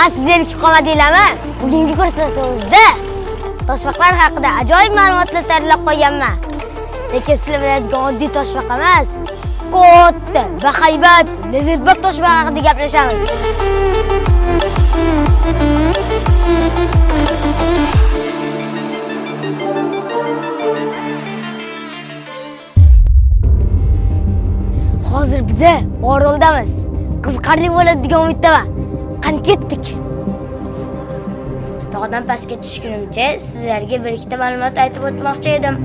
qolmanglar. Men sizlarga qomadinglarmi? Bugungi ko'rsatuvimizda toshbaqalar haqida ajoyib ma'lumotlar tayyorlab qo'yganman. Lekin sizlar biladigan oddiy toshbaqa emas, katta va haybat, lazzatbop toshbaqa haqida gaplashamiz. Hozir biza Oroldamiz. Qiziqarli bo'ladi degan umiddaman. Qani ketdik. Tog'dan pastga tushgunimcha sizlarga bir ikkita ma'lumot aytib o'tmoqchi edim.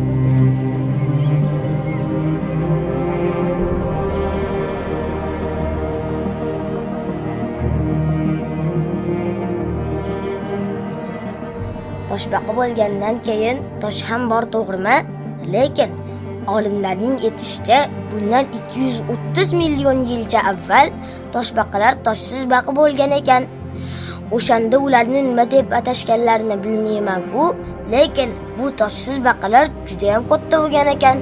Toshbaqa bo'lgandan keyin tosh ham bor to'g'rimi? Lekin olimlarning aytishicha, bundan 230 million yilcha avval toshbaqalar toshsiz baqa bo'lgan ekan. O'shanda ularni nima deb atashganlarini bilmayman-ku, lekin bu toshsiz baqalar juda yam katta bo'lgan ekan.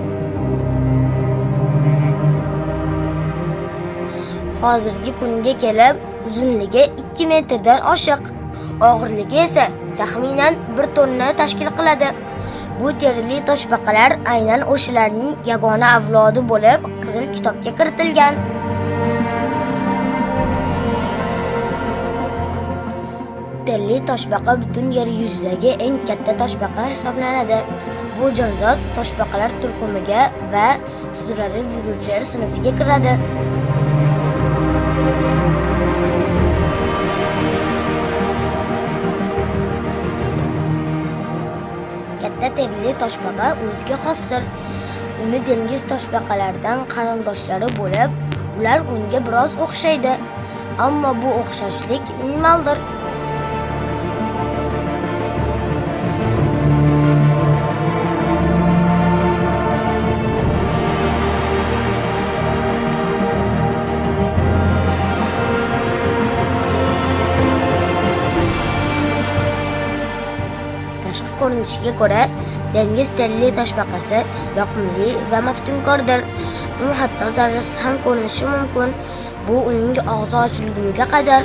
Hozirgi kunga kelib uzunligi 2 metrdan oshiq, og'irligi esa taxminan 1 tonna tashkil qiladi. Bu terili toshbaqalar aynan o'shalarning yagona avlodi bo'lib, Qizil kitobga kiritilgan. Terli toshbaqa butun yer yuzidagi eng katta toshbaqa hisoblanadi. Bu jonzot toshbaqalar turkumiga va sudralib yuruvchilar sinfiga kiradi. Terli toshbaqa o'ziga xosdir. Uni dengiz toshbaqalaridan qarindoshlari bo'lib, ular unga biroz o'xshaydi. Ammo bu o'xshashlik minimaldir. Tashqi ko'rinishiga ko'ra, dengiz telli toshbaqasi yoqimli va maftunkordir. U hatto zarrasiz ham ko'rinishi mumkin. Bu uning og'zi ochilguniga qadar.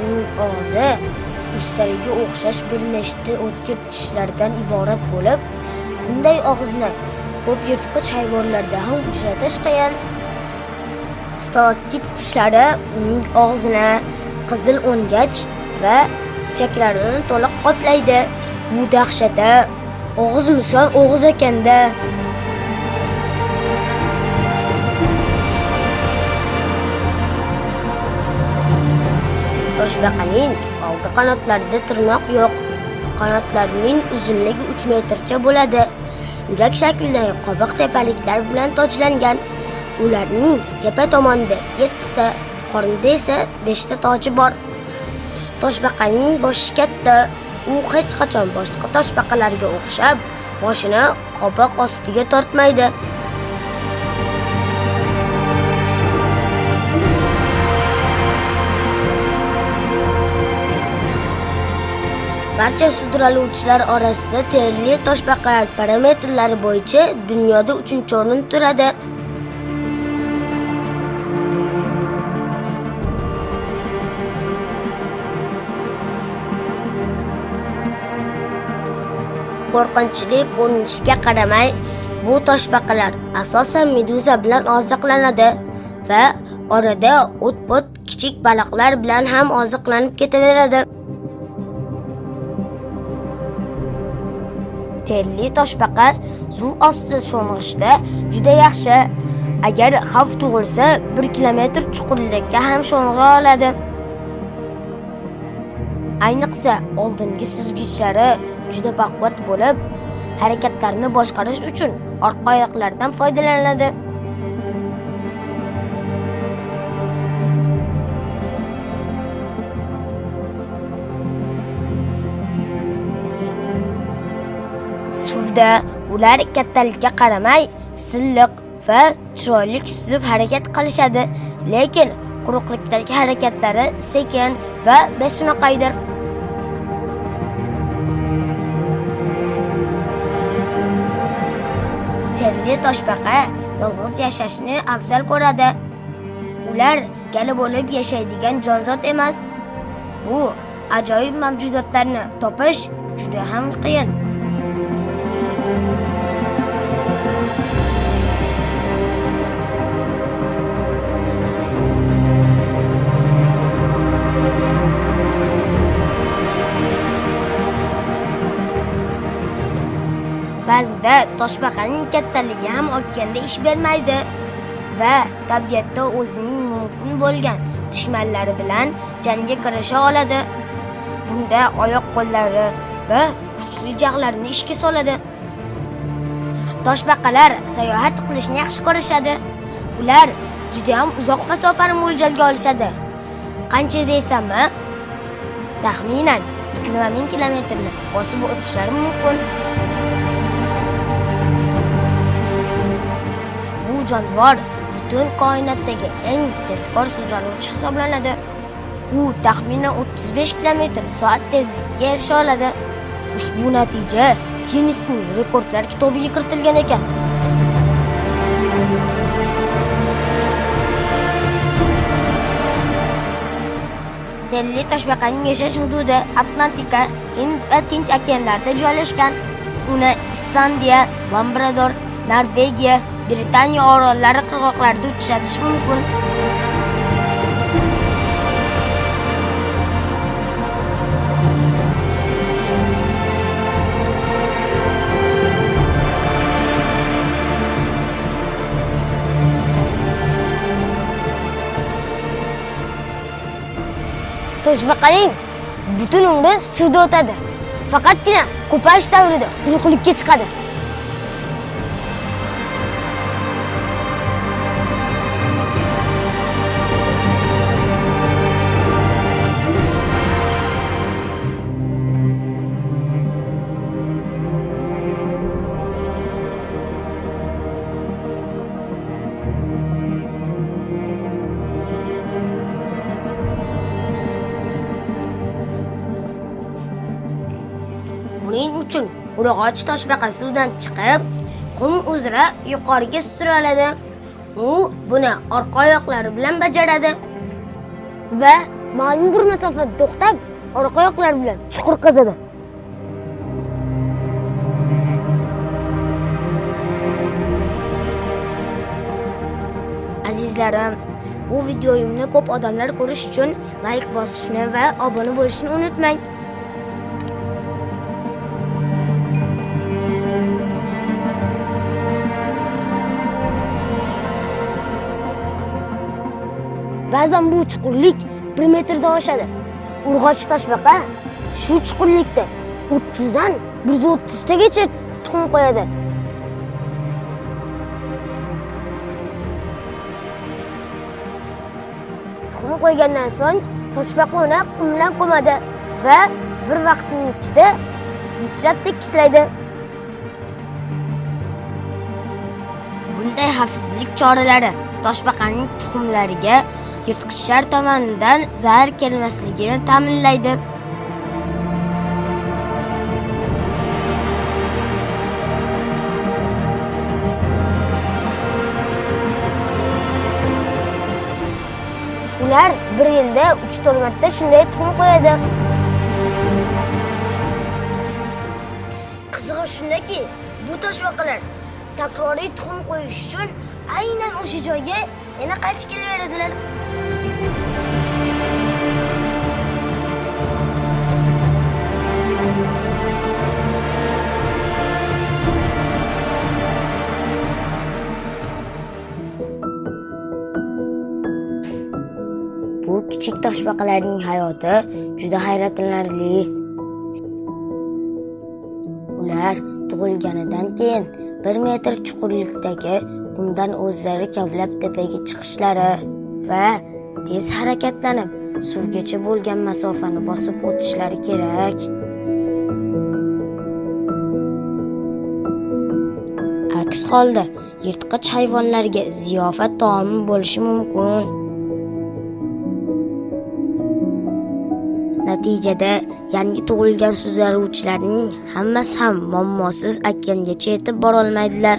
Uning og'zi ustariga o'xshash bir nechta o'tkir tishlardan iborat bo'lib, bunday og'izni ko'p yirtqich hayvonlarda ham uchratish qiyin. Stotit tishlari uning og'zini qizil o'ngach va burchaklarini to'liq qoplaydi. Bu dahshata og'iz misol og'iz ekanda. Toshbaqaning oldi qanotlarida tirnoq yo'q. Qanotlarining uzunligi 3 metrcha bo'ladi. Yurak shaklidagi qobiq tepaliklar bilan tojlangan. Ularning tepa tomonida 7 ta, qornida esa 5 ta toji bor. Toshbaqaning boshi katta. U hech qachon boshqa toshbaqalarga o'xshab, boshini qobiq ostiga tortmaydi. Barcha sudraluvchilar orasida terli toshbaqalar parametrlari bo'yicha dunyoda 3-o'rin turadi. Qo'rqinchli ko'rinishiga qaramay, bu toshbaqalar asosan meduza bilan oziqlanadi va orada o't-pot kichik baliqlar bilan ham oziqlanib ketaveradi. telli toshbaqa suv ostida sho'ng'ishda juda yaxshi. Agar xavf tug'ilsa, 1 kilometr chuqurlikka ham sho'ng'a oladi. Ayniqsa, oldingi suzgichlari juda baquvvat bo'lib, harakatlarni boshqarish uchun orqa oyoqlardan foydalanadi. Suvda ular kattalikka qaramay silliq va chiroyli suzib harakat qilishadi, lekin quruqlikdagi harakatlari sekin va besunaqaydir. Terli toshbaqa yolg'iz yashashni afzal ko'radi. Ular gali bo'lib yashaydigan jonzot emas. Bu ajoyib mavjudotlarni topish juda ham qiyin. Ba'zida toshbaqaning kattaligi ham okeanda ish bermaydi va tabiatda o'zining mumkin bo'lgan dushmanlari bilan jangga kirisha oladi. Bunda oyoq-qo'llari va kuchli jag'larini ishga soladi. Toshbaqalar sayohat qilishni yaxshi ko'rishadi. Ular juda ham uzoq masofani mo'ljalga olishadi. Qancha deysammi? Taxminan 20 ming kilometrni bosib o'tishlari mumkin. Jonivor butun koinotdagi eng tezkor suzlanuvchi hisoblanadi. U taxminan 35 kilometr soat tezlikka erisha oladi. Ushbu natija Ginnesning rekordlar kitobiga kiritilgan ekan. Delli toshbaqaning yashash hududi Atlantika, Hind va Tinch okeanlarida joylashgan. Uni Islandiya, Labrador, Norvegiya, Britaniya orollari qirg'oqlarida uchratish mumkin. Toshbaqaning butun umri suvda o'tadi. Faqatgina ko'payish davrida quruqlikka chiqadi. Urg'och toshbaqa suvdan chiqib, qum uzra yuqoriga sudraladi. U buni orqa oyoqlari bilan bajaradi va ma'lum bir masofada to'xtab, orqa oyoqlari bilan chuqur qazadi. Azizlarim, bu videoyimni ko'p odamlar ko'rish uchun layk bosishni va obuna bo'lishni unutmang. Ba'zan bu chuqurlik 1 metrdan oshadi. Urg'och toshbaqa shu chuqurlikda 30 dan 130 tagacha tuxum qo'yadi. Tuxum qo'ygandan so'ng toshbaqa uni qum bilan ko'madi va bir vaqtning ichida zichlab tekislaydi. Bunday xavfsizlik choralari toshbaqaning tuxumlariga yirtqichlar tomonidan zarar kelmasligini ta'minlaydi. Ular bir yilda 3-4 marta shunday tuxum qo'yadi. Qizig'i shundaki, bu toshbaqalar takroriy tuxum qo'yish uchun aynan o'sha joyga yana qaytib kelaveradilar. Bu kichik toshbaqalarning hayoti juda hayratlanarli. Ular tug'ilganidan keyin 1 metr chuqurlikdagi undan o'zlari kavlab tepaga chiqishlari va tez harakatlanib suvgacha bo'lgan masofani bosib o'tishlari kerak. Aks holda yirtqich hayvonlarga ziyofat taomi bo'lishi mumkin. Natijada yangi tug'ilgan suzaruvchilarning hammasi ham muammosiz okeangacha yetib borolmaydilar.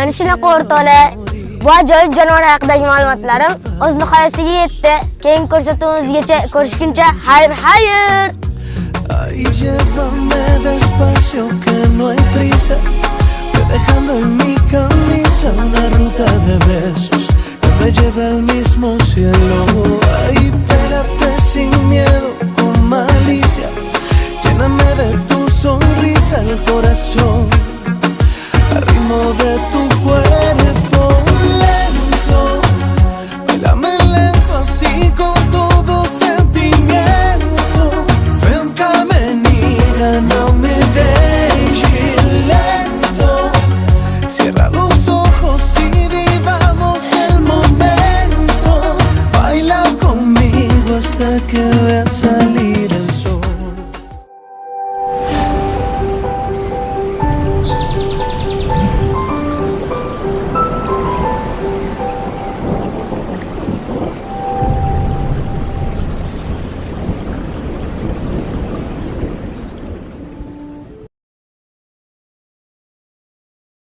ana qo'ri tola va ajoyib jonivor haqidagi ma'lumotlarim o'z nihoyasiga yetdi. Keyingi ko'rsatuvimizgacha ko'rishguncha xayr xayr. Ay, llévame despacio que no hay prisa. Que dejando en mi camisa una ruta de besos Que me lleve al mismo cielo. Ay, pégate sin miedo, con malicia. Lléname de tu sonrisa el corazón. Tu cuerpo lento, bailame lento, así con todo sentimiento. Franca avenida, no me dejes lento. Cierra los ojos y vivamos el momento. Baila conmigo hasta que.